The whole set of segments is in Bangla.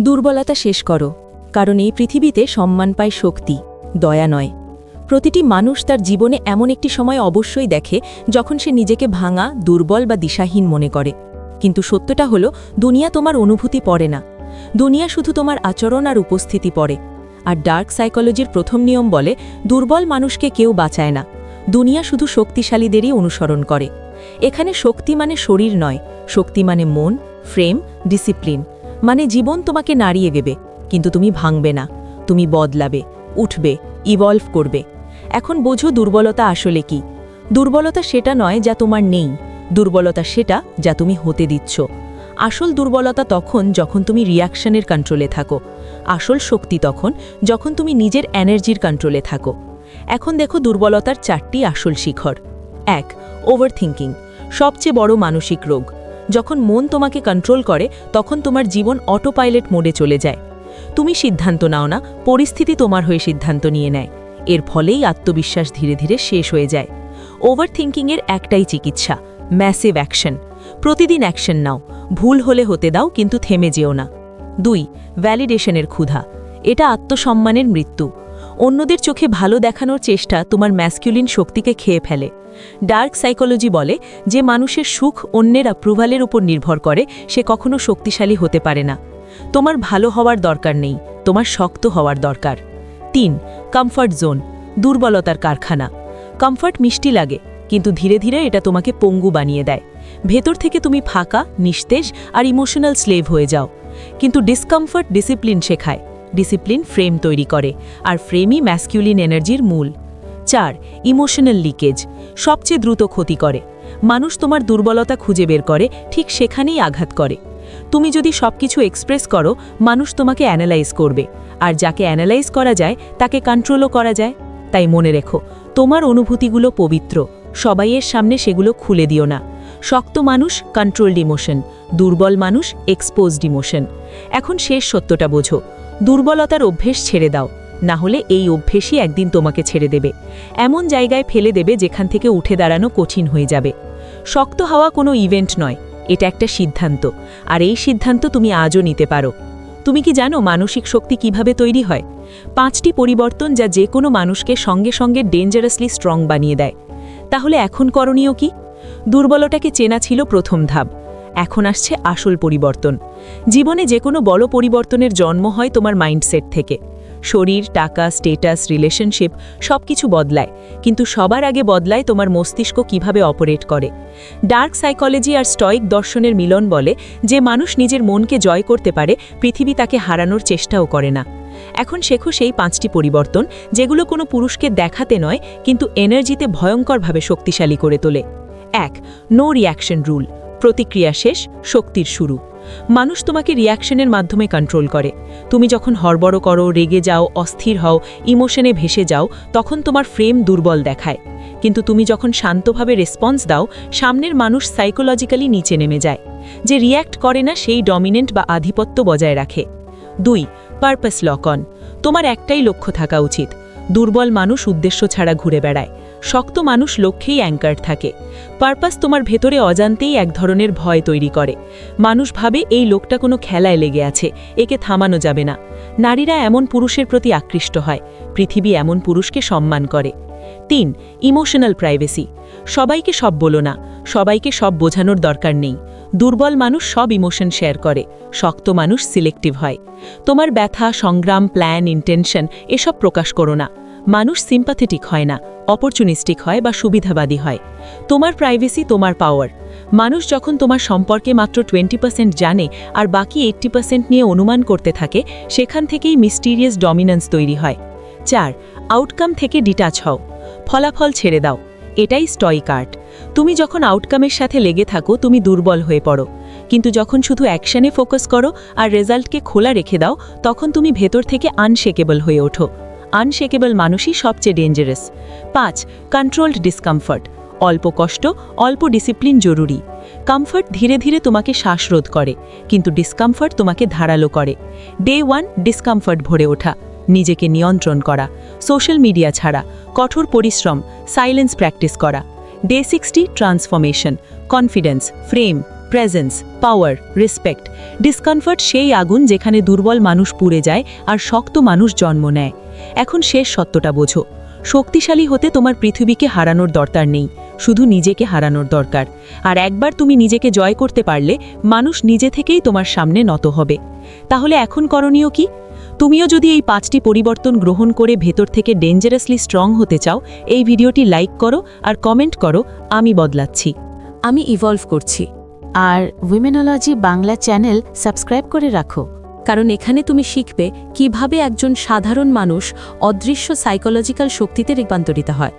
দুর্বলতা শেষ করো, কারণ এই পৃথিবীতে সম্মান পায় শক্তি, দয়া নয়। প্রতিটি মানুষ তার জীবনে এমন একটি সময় অবশ্যই দেখে যখন সে নিজেকে ভাঙা, দুর্বল বা দিশাহীন মনে করে। কিন্তু সত্যটা হলো, দুনিয়া তোমার অনুভূতি পড়ে না। দুনিয়া শুধু তোমার আচরণ আর উপস্থিতি পড়ে। আর ডার্ক সাইকোলজির প্রথম নিয়ম বলে, দুর্বল মানুষকে কেউ বাঁচায় না। দুনিয়া শুধু শক্তিশালীদেরই অনুসরণ করে। এখানে শক্তি মানে শরীর নয়, শক্তি মানে মন, ফ্রেম, ডিসিপ্লিন। মানে জীবন তোমাকে নাড়িয়ে দেবে, কিন্তু তুমি ভাঙবে না, তুমি বদলাবে, উঠবে ইভলভ করবে। এখন বোঝো দুর্বলতা আসলে কি। দুর্বলতা সেটা নয় যা তোমার নেই, দুর্বলতা সেটা যা তুমি হতে দিচ্ছ। আসল দুর্বলতা তখন যখন তুমি রিয়াকশনের কন্ট্রোলে থাকো। আসল শক্তি তখন যখন তুমি নিজের এনার্জির কন্ট্রোলে থাকো। এখন দেখো দুর্বলতার চারটি আসল শিখর। এক ওভার থিঙ্কিং সবচেয়ে বড় মানসিক রোগ। যখন মন তোমাকে কন্ট্রোল করে, তখন তোমার জীবন অটো পাইলট মোডে চলে যায়। তুমি সিদ্ধান্ত নাও না, পরিস্থিতি তোমার হয়ে সিদ্ধান্ত নিয়ে নেয়। এর ফলেই আত্মবিশ্বাস ধীরে ধীরে শেষ হয়ে যায়। ওভার থিঙ্কিংয়ের একটাই চিকিৎসা ম্যাসিভ অ্যাকশন প্রতিদিন অ্যাকশন নাও। ভুল হলে হতে দাও, কিন্তু থেমে যেও না। দুই ভ্যালিডেশনের ক্ষুধা। এটা আত্মসম্মানের মৃত্যু। অন্যদের চোখে ভালো দেখানোর চেষ্টা তোমার ম্যাসকিউলিন শক্তিকে খেয়ে ফেলে। ডার্ক সাইকোলজি বলে যে মানুষের সুখ অন্যের অ্যাপ্রুভালের উপর নির্ভর করে, সে কখনো শক্তিশালী হতে পারে না। তোমার ভালো হওয়ার দরকার নেই, তোমার শক্ত হওয়ার দরকার। তিন কমফর্ট জোন দুর্বলতার কারখানা। কমফর্ট মিষ্টি লাগে, কিন্তু ধীরে ধীরে এটা তোমাকে পঙ্গু বানিয়ে দেয়। ভেতর থেকে তুমি ফাঁকা, নিস্তেজ আর ইমোশনাল স্লেভ হয়ে যাও। কিন্তু ডিসকমফর্ট ডিসিপ্লিন শেখায়। ডিসিপ্লিন ফ্রেম তৈরি করে, আর ফ্রেমই ম্যাসকিউলিন এনার্জির মূল। চার ইমোশনাল লিকেজ সবচেয়ে দ্রুত ক্ষতি করে। মানুষ তোমার দুর্বলতা খুঁজে বের করে, ঠিক সেখানেই আঘাত করে। তুমি যদি সবকিছু এক্সপ্রেস করো, মানুষ তোমাকে অ্যানালাইজ করবে। আর যাকে অ্যানালাইজ করা যায়, তাকে কন্ট্রোলও করা যায়। তাই মনে রেখো, তোমার অনুভূতিগুলো পবিত্র। সবাইয়ের সামনে সেগুলো খুলে দিও না। শক্ত মানুষ কন্ট্রোলড ইমোশন দুর্বল মানুষ এক্সপোজড ইমোশন এখন শেষ সত্যটা বোঝো। দুর্বলতার অভ্যেস ছেড়ে দাও। না হলে এই অভ্যেসই একদিন তোমাকে ছেড়ে দেবে। এমন জায়গায় ফেলে দেবে যেখান থেকে উঠে দাঁড়ানো কঠিন হয়ে যাবে। শক্ত হওয়া কোনো ইভেন্ট নয়, এটা একটা সিদ্ধান্ত। আর এই সিদ্ধান্ত তুমি আজও নিতে পারো। তুমি কি জানো মানসিক শক্তি কীভাবে তৈরি হয়? পাঁচটি পরিবর্তন যা যে কোনো মানুষকে সঙ্গে সঙ্গে ডেঞ্জারাসলি স্ট্রং বানিয়ে দেয়। তাহলে এখন করণীয় কি? দুর্বলটাকে চেনা ছিল প্রথম ধাপ। এখন আসছে আসল পরিবর্তন। জীবনে যে কোনো বড় পরিবর্তনের জন্ম হয় তোমার মাইন্ডসেট থেকে। শরীর, টাকা স্টেটাস রিলেশনশিপ সব কিছু বদলায়। কিন্তু সবার আগে বদলায় তোমার মস্তিষ্ক কীভাবে অপারেট করে। ডার্ক সাইকোলজি আর স্টয়িক দর্শনের মিলন বলে যে মানুষ নিজের মনকে জয় করতে পারে, পৃথিবী তাকে হারানোর চেষ্টাও করে না। এখন শেখো সেই পাঁচটি পরিবর্তন, যেগুলো কোনো পুরুষকে দেখাতে নয়, কিন্তু এনার্জিতে ভয়ঙ্করভাবে শক্তিশালী করে তোলে। এক নো রিয়াকশন রুল প্রতিক্রিয়া শেষ, শক্তির শুরু। মানুষ তোমাকে রিয়াকশনের মাধ্যমে কন্ট্রোল করে। তুমি যখন হড়বড় করো, রেগে যাও, অস্থির হও ইমোশনে ভেসে যাও, তখন তোমার ফ্রেম দুর্বল দেখায়। কিন্তু তুমি যখন শান্তভাবে রেসপন্স দাও, সামনের মানুষ সাইকোলজিক্যালি নিচে নেমে যায়। যে রিয়্যাক্ট করে না, সেই ডমিনেন্ট বা আধিপত্য বজায় রাখে। দুই পারপাস লক অন তোমার একটাই লক্ষ্য থাকা উচিত। দুর্বল মানুষ উদ্দেশ্য ছাড়া ঘুরে বেড়ায়। শক্ত মানুষ লক্ষ্যেই অ্যাঙ্কার থাকে। পারপাস তোমার ভেতরে অজান্তেই এক ধরনের ভয় তৈরি করে। মানুষ ভাবে এই লোকটা কোনো খেলায় লেগে আছে, একে থামানো যাবে না। নারীরা এমন পুরুষের প্রতি আকৃষ্ট হয়, পৃথিবী এমন পুরুষকে সম্মান করে। তিন, ইমোশনাল প্রাইভেসি। সবাইকে সব বলো না, সবাইকে সব বোঝানোর দরকার নেই। দুর্বল মানুষ সব ইমোশন শেয়ার করে, শক্ত মানুষ সিলেক্টিভ হয়। তোমার ব্যথা, সংগ্রাম, প্ল্যান, ইন্টেনশন, এসব প্রকাশ করো না। মানুষ সিম্পাথেটিক হয় না অপরচুনিস্টিক হয় বা সুবিধাবাদী হয়। তোমার প্রাইভেসি তোমার পাওয়ার মানুষ যখন তোমার সম্পর্কে মাত্র টোয়েন্টি পার্সেন্ট জানে আর বাকি এইট্টি পার্সেন্ট নিয়ে অনুমান করতে থাকে, সেখান থেকেই মিস্টিরিয়াস ডমিনেন্স তৈরি হয়। চার আউটকাম থেকে ডিটাচ হও। ফলাফল ছেড়ে দাও। এটাই স্টয়িক আর্ট তুমি যখন আউটকামের সাথে লেগে থাকো, তুমি দুর্বল হয়ে পড়ো। কিন্তু যখন শুধু অ্যাকশানে ফোকাস করো আর রেজাল্টকে খোলা রেখে দাও, তখন তুমি ভেতর থেকে আনশেকেবল হয়ে ওঠো। আনশেকেবল মানুষই সবচেয়ে ডেঞ্জারাস পাঁচ কন্ট্রোলড ডিসকমফর্ট অল্প কষ্ট, অল্প ডিসিপ্লিন জরুরি। কমফর্ট ধীরে ধীরে তোমাকে শ্বাসরোধ করে, কিন্তু ডিসকমফর্ট তোমাকে ধারালো করে। ডে ওয়ান ডিসকমফর্ট ভরে ওঠা। নিজেকে নিয়ন্ত্রণ করা। সোশ্যাল মিডিয়া ছাড়া। কঠোর পরিশ্রম। সাইলেন্স প্র্যাকটিস করা। Day sixty transformation confidence frame presence power respect discomfort সেই আগুন যেখানে দুর্বল মানুষ পুড়ে যায় আর শক্ত মানুষ জন্ম নেয়। এখন শেষ সত্যটা বোঝো। শক্তিশালী হতে তোমার পৃথিবীকে হারানোর দরকার নেই, শুধু নিজেকে হারানোর দরকার। আর একবার তুমি নিজেকে জয় করতে পারলে, মানুষ নিজে থেকেই তোমার সামনে নত হবে। তাহলে এখন করণীয় কি? তুমিও যদি এই পাঁচটি পরিবর্তন গ্রহণ করে ভেতর থেকে ডেঞ্জারাসলি স্ট্রং হতে চাও, এই ভিডিওটি লাইক করো আর কমেন্ট করো, আমি বদলাচ্ছি। আমি ইভলভ করছি। আর উইমেনোলজি বাংলা চ্যানেল সাবস্ক্রাইব করে রাখো। কারণ এখানে তুমি শিখবে কীভাবে একজন সাধারণ মানুষ অদৃশ্য সাইকোলজিক্যাল শক্তিতে রূপান্তরিত হয়।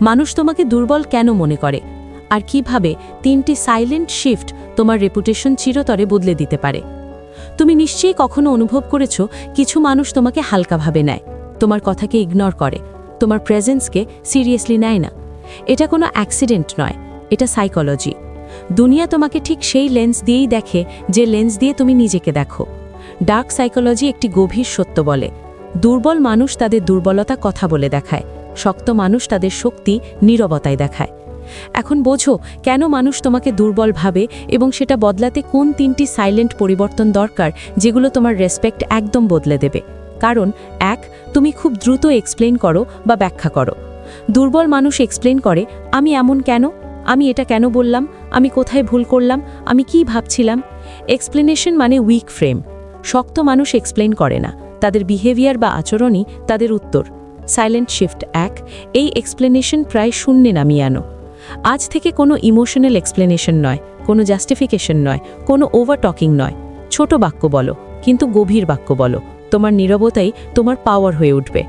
মানুষ তোমাকে দুর্বল কেন মনে করে? আর কীভাবে তিনটি সাইলেন্ট শিফট তোমার রেপুটেশন চিরতরে বদলে দিতে পারে? তুমি নিশ্চয়ই কখনো অনুভব করেছ কিছু মানুষ তোমাকে হালকাভাবে নেয়, তোমার কথাকে ইগনোর করে, তোমার প্রেজেন্সকে সিরিয়াসলি নেয় না। এটা কোনো অ্যাক্সিডেন্ট নয়, এটা সাইকোলজি দুনিয়া তোমাকে ঠিক সেই লেন্স দিয়েই দেখে যে লেন্স দিয়ে তুমি নিজেকে দেখো। ডার্ক সাইকোলজি একটি গভীর সত্য বলে। দুর্বল মানুষ তাদের দুর্বলতা কথা বলে দেখায়, শক্ত মানুষ তাদের শক্তি নীরবতায় দেখায়। এখন বোঝো, কেন মানুষ তোমাকে দুর্বল ভাবে এবং সেটা বদলাতে কোন তিনটি সাইলেন্ট পরিবর্তন দরকার যেগুলো তোমার রেসপেক্ট একদম বদলে দেবে? কারণ, এক, তুমি খুব দ্রুত এক্সপ্লেন করো বা ব্যাখ্যা করো। দুর্বল মানুষ এক্সপ্লেন করে, আমি এমন কেন? আমি এটা কেন বললাম? আমি কোথায় ভুল করলাম? আমি কি ভাবছিলাম? এক্সপ্লেনেশন মানে উইক ফ্রেম শক্ত মানুষ এক্সপ্লেন করে না। তাদের বিহেভিয়ার বা আচরণই তাদের উত্তর। সাইলেন্ট শিফট এক, এই এক্সপ্লেনেশন প্রায় শূন্যে নামিয়ে আনো। আজ থেকে কোনো ইমোশনাল এক্সপ্লেনেশন নয়, কোনো জাস্টিফিকেশন নয়, কোনো ওভার টকিং নয়। ছোট বাক্য বলো, কিন্তু গভীর বাক্য বলো। তোমার নীরবতাই তোমার পাওয়ার হয়ে উঠবে।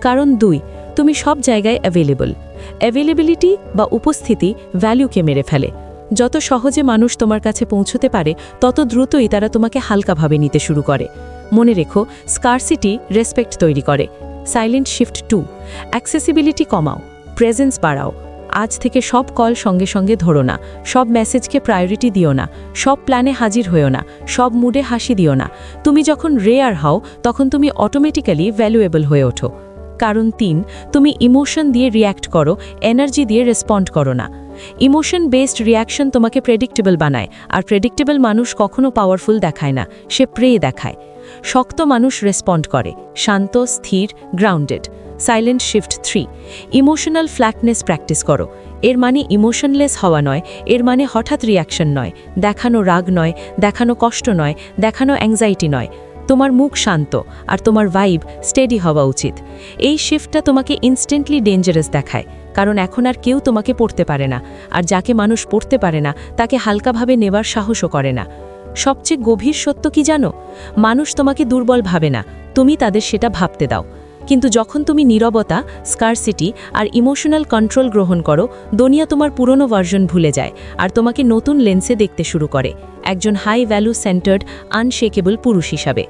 কারণ দুই, তুমি সব জায়গায় অ্যাভেলেবল অ্যাভেলেবিলিটি বা উপস্থিতি ভ্যালুকে মেরে ফেলে। যত সহজে মানুষ তোমার কাছে পৌঁছতে পারে, তত দ্রুতই তারা তোমাকে হালকাভাবে নিতে শুরু করে। মনে রেখো স্কারসিটি রেসপেক্ট তৈরি করে। সাইলেন্ট শিফট টু অ্যাক্সেসিবিলিটি কমাও প্রেজেন্স বাড়াও। আজ থেকে সব কল সঙ্গে সঙ্গে ধরো না, সব মেসেজকে প্রায়োরিটি দিও না, সব প্ল্যানে হাজির হয়েও না, সব মুডে হাসি দিও না। তুমি যখন রেয়ার হও, তখন তুমি অটোমেটিক্যালি ভ্যালুয়েবল হয়ে ওঠো। কারণ তিন, তুমি ইমোশন দিয়ে রিয়্যাক্ট করো এনার্জি দিয়ে রেসপন্ড করো না। ইমোশন বেসড রিয়াকশন তোমাকে প্রেডিক্টেবল বানায়, আর প্রেডিক্টেবল মানুষ কখনো পাওয়ারফুল দেখায় না, সে প্রে দেখায়। শক্ত মানুষ রেসপন্ড করে, শান্ত, স্থির grounded silent shift three emotional flatness practice করো। এর মানে ইমোশনলেস হওয়া নয়, এর মানে হঠাৎ রিয়াকশন নয়। দেখানো রাগ নয়, দেখানো কষ্ট নয়, দেখানো অ্যাংজাইটি নয়। তোমার মুখ শান্ত আর তোমার ভাইব স্টেডি হওয়া উচিত। এই শিফটটা তোমাকে ইনস্ট্যান্টলি ডেঞ্জারাস দেখায়, কারণ এখন আর কেউ তোমাকে পড়তে পারে না, আর যাকে মানুষ পড়তে পারে না, তাকে হালকাভাবে নেবার সাহসও করে না। সবচেয়ে গভীর সত্য কি জানো? মানুষ তোমাকে দুর্বল ভাবে না, তুমি তাদের সেটা ভাবতে দাও। কিন্তু যখন তুমি নীরবতা স্কারসিটি আর ইমোশনাল কন্ট্রোল গ্রহণ করো, দুনিয়া তোমার পুরনো ভার্জন ভুলে যায় আর তোমাকে নতুন লেন্সে দেখতে শুরু করে। একজন হাই ভ্যালু সেন্টার্ড আনশেকেবল পুরুষ হিসাবে।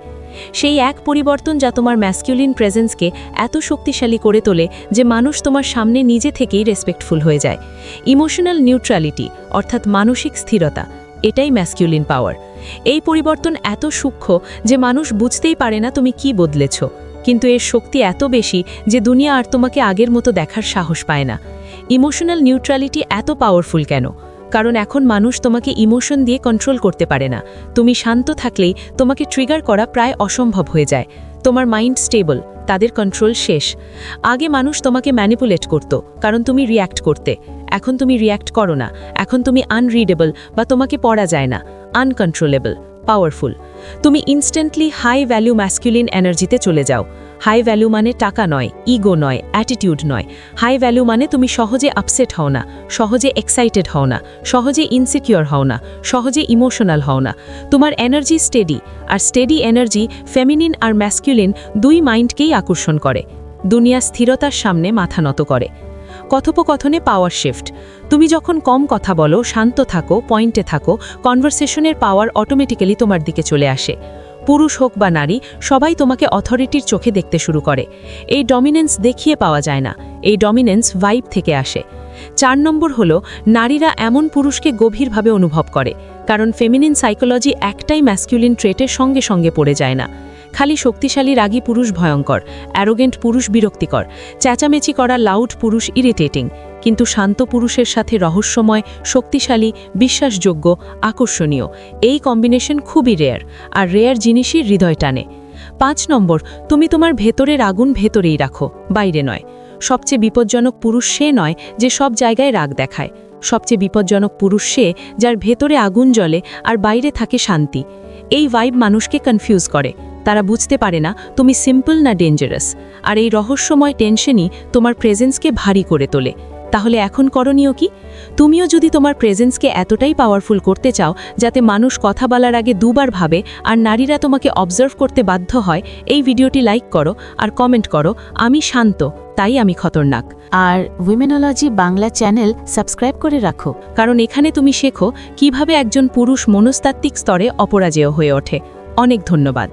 সেই এক পরিবর্তন যা তোমার ম্যাসকিউলিন প্রেজেন্সকে এত শক্তিশালী করে তোলে যে মানুষ তোমার সামনে নিজে থেকেই রেসপেক্টফুল হয়ে যায়। ইমোশনাল নিউট্রালিটি অর্থাৎ মানসিক স্থিরতা, এটাই ম্যাসকিউলিন পাওয়ার এই পরিবর্তন এত সূক্ষ্ম যে মানুষ বুঝতেই পারে না তুমি কি বদলেছ। কিন্তু এর শক্তি এত বেশি যে দুনিয়া আর তোমাকে আগের মতো দেখার সাহস পায় না। ইমোশনাল নিউট্রালিটি এত পাওয়ারফুল কেন? কারণ এখন মানুষ তোমাকে ইমোশন দিয়ে কন্ট্রোল করতে পারে না। তুমি শান্ত থাকলেই তোমাকে ট্রিগার করা প্রায় অসম্ভব হয়ে যায়। তোমার মাইন্ড স্টেবল, তাদের কন্ট্রোল শেষ। আগে মানুষ তোমাকে ম্যানিপুলেট করত, কারণ তুমি রিয়্যাক্ট করতে। এখন তুমি রিয়্যাক্ট করো না। এখন তুমি আনরিডেবল বা তোমাকে পড়া যায় না। Uncontrollable, powerful. তুমি ইনস্ট্যান্টলি হাই ভ্যালু ম্যাসকিউলিন এনার্জিতে চলে যাও। হাই ভ্যালু মানে টাকা নয় ইগো নয় অ্যাটিটিউড নয়। হাই ভ্যালু মানে তুমি সহজে আপসেট হও না, সহজে এক্সাইটেড হও না, সহজে ইনসিকিউর হও না, সহজে ইমোশনাল হও না। তোমার এনার্জি স্টেডি আর স্টেডি এনার্জি ফেমিনিন আর ম্যাসকিউলিন দুই মাইন্ডকেই আকর্ষণ করে। দুনিয়া স্থিরতার সামনে মাথা নত করে। কথোপকথনে পাওয়ার শিফট তুমি যখন কম কথা বলো, শান্ত থাকো পয়েন্টে থাকো কনভারসেশনের পাওয়ার অটোমেটিক্যালি তোমার দিকে চলে আসে। পুরুষ হোক বা নারী, সবাই তোমাকে অথরিটির চোখে দেখতে শুরু করে। এই ডমিনেন্স দেখিয়ে পাওয়া যায় না। এই ডমিনেন্স ভাইব থেকে আসে। চার নম্বর হল, নারীরা এমন পুরুষকে গভীরভাবে অনুভব করে, কারণ ফেমিনিন সাইকোলজি একটাই ম্যাসকিউলিন ট্রেটের সঙ্গে সঙ্গে পড়ে যায় না। খালি শক্তিশালী রাগী পুরুষ ভয়ঙ্কর অ্যারোগেন্ট পুরুষ বিরক্তিকর। চেঁচামেচি করা লাউড পুরুষ ইরিটেটিং কিন্তু শান্ত পুরুষের সাথে রহস্যময়, শক্তিশালী, বিশ্বাসযোগ্য, আকর্ষণীয়। এই কম্বিনেশন খুবই রেয়ার আর রেয়ার জিনিসই হৃদয় টানে। পাঁচ নম্বর, তুমি তোমার ভেতরের আগুন ভেতরেই রাখো, বাইরে নয়। সবচেয়ে বিপজ্জনক পুরুষ সে নয় যে সব জায়গায় রাগ দেখায়। সবচেয়ে বিপজ্জনক পুরুষ সে যার ভেতরে আগুন জ্বলে আর বাইরে থাকে শান্তি। এই ভাইব মানুষকে কনফিউজ করে। তারা বুঝতে পারে না তুমি সিম্পল না ডেঞ্জারাস আর এই রহস্যময় টেনশনই তোমার প্রেজেন্সকে ভারী করে তোলে। তাহলে এখন করণীয় কি? তুমিও যদি তোমার প্রেজেন্সকে এতটাই পাওয়ারফুল করতে চাও যাতে মানুষ কথা বলার আগে দুবার ভাবে আর নারীরা তোমাকে অবজার্ভ করতে বাধ্য হয় এই ভিডিওটি লাইক করো আর কমেন্ট করো আমি শান্ত তাই আমি খতরনাক। আর উইমেনোলজি বাংলা চ্যানেল সাবস্ক্রাইব করে রাখো। কারণ এখানে তুমি শেখো কীভাবে একজন পুরুষ মনস্তাত্ত্বিক স্তরে অপরাজেয় হয়ে ওঠে। অনেক ধন্যবাদ।